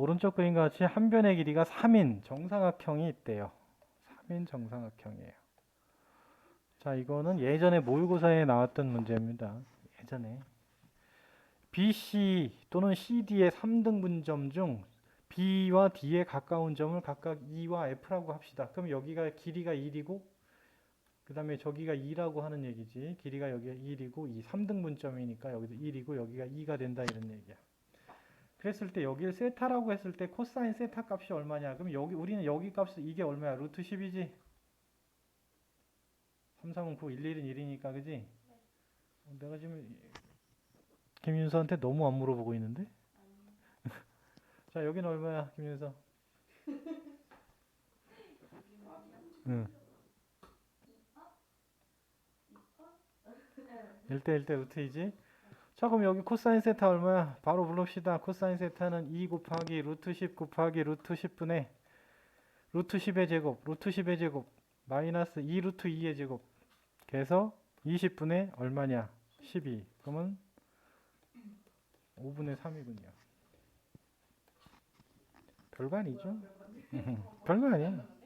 오른쪽 그림과 같이 한 변의 길이가 3인 정사각형이 있대요. 3인 정사각형이에요. 자, 이거는 예전에 모의고사에 나왔던 문제입니다. 예전에. BC 또는 CD의 3등 분점 중 B와 D에 가까운 점을 각각 E와 F라고 합시다. 그럼 여기가 길이가 1이고 그 다음에 저기가 2라고 하는 얘기지. 길이가 여기가 1이고 이 3등분점이니까 여기도 1이고 여기가 2가 된다 이런 얘기야. 그랬을 때 여기를 세타라고 했을 때 코사인 세타 값이 얼마냐? 그럼 여기 우리는 여기 값이 이게 얼마야? 루트 10이지? 3, 3은 9, 1, 1은 1이니까 그지? 어, 내가 지금 김윤서한테 너무 안 물어보고 있는데? 자 여기는 얼마야 김윤서? 응. 1대 1대 루트이지? 자 그럼 여기 코사인 세타 얼마야? 바로 불러봅시다. 코사인 세타는 2 곱하기 루트 10 곱하기 루트 10분의 루트 10의 제곱, 루트 10의 제곱 마이너스 2 루트 2의 제곱 그래서 20분의 얼마냐? 12 그러면 5분의 3이군요. 별거 아니죠? 별거 아니야.